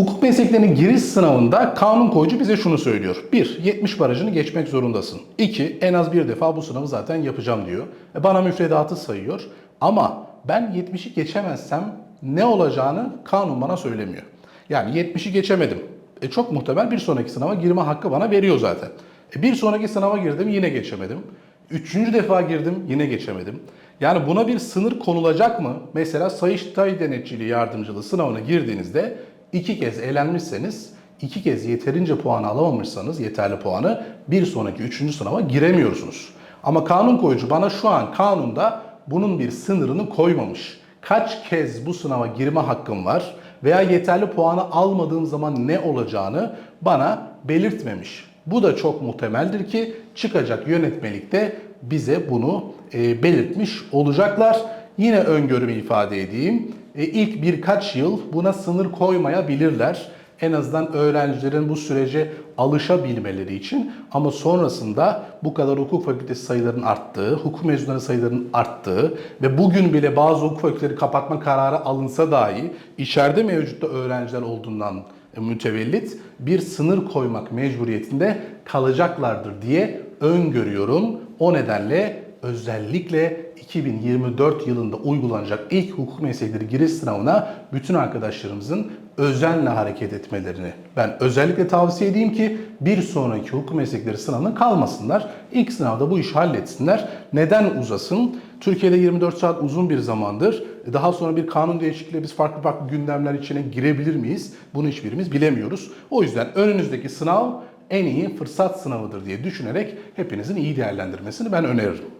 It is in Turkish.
Hukuk mesleklerinin giriş sınavında kanun koyucu bize şunu söylüyor. 1. 70 barajını geçmek zorundasın. 2. En az bir defa bu sınavı zaten yapacağım diyor. E, Bana müfredatı sayıyor. Ama ben 70'i geçemezsem ne olacağını kanun bana söylemiyor. Yani 70'i geçemedim. E çok muhtemel bir sonraki sınava girme hakkı bana veriyor zaten. E bir sonraki sınava girdim yine geçemedim. Üçüncü defa girdim yine geçemedim. Yani buna bir sınır konulacak mı? Mesela Sayıştay Denetçiliği Yardımcılığı sınavına girdiğinizde iki kez elenmişseniz, iki kez yeterince puan alamamışsanız, yeterli puanı bir sonraki üçüncü sınava giremiyorsunuz. Ama kanun koyucu bana şu an kanunda bunun bir sınırını koymamış. Kaç kez bu sınava girme hakkım var veya yeterli puanı almadığım zaman ne olacağını bana belirtmemiş. Bu da çok muhtemeldir ki çıkacak yönetmelikte bize bunu e, belirtmiş olacaklar. Yine öngörümü ifade edeyim. E, ilk birkaç yıl buna sınır koymayabilirler. En azından öğrencilerin bu sürece alışabilmeleri için ama sonrasında bu kadar hukuk fakültesi sayılarının arttığı, hukuk mezunları sayılarının arttığı ve bugün bile bazı hukuk fakülteleri kapatma kararı alınsa dahi içeride mevcutta öğrenciler olduğundan mütevellit bir sınır koymak mecburiyetinde kalacaklardır diye öngörüyorum. O nedenle özellikle 2024 yılında uygulanacak ilk hukuk meslekleri giriş sınavına bütün arkadaşlarımızın özenle hareket etmelerini ben özellikle tavsiye edeyim ki bir sonraki hukuk meslekleri sınavına kalmasınlar. İlk sınavda bu işi halletsinler. Neden uzasın? Türkiye'de 24 saat uzun bir zamandır. Daha sonra bir kanun değişikliğiyle biz farklı farklı gündemler içine girebilir miyiz? Bunu hiçbirimiz bilemiyoruz. O yüzden önünüzdeki sınav en iyi fırsat sınavıdır diye düşünerek hepinizin iyi değerlendirmesini ben öneririm.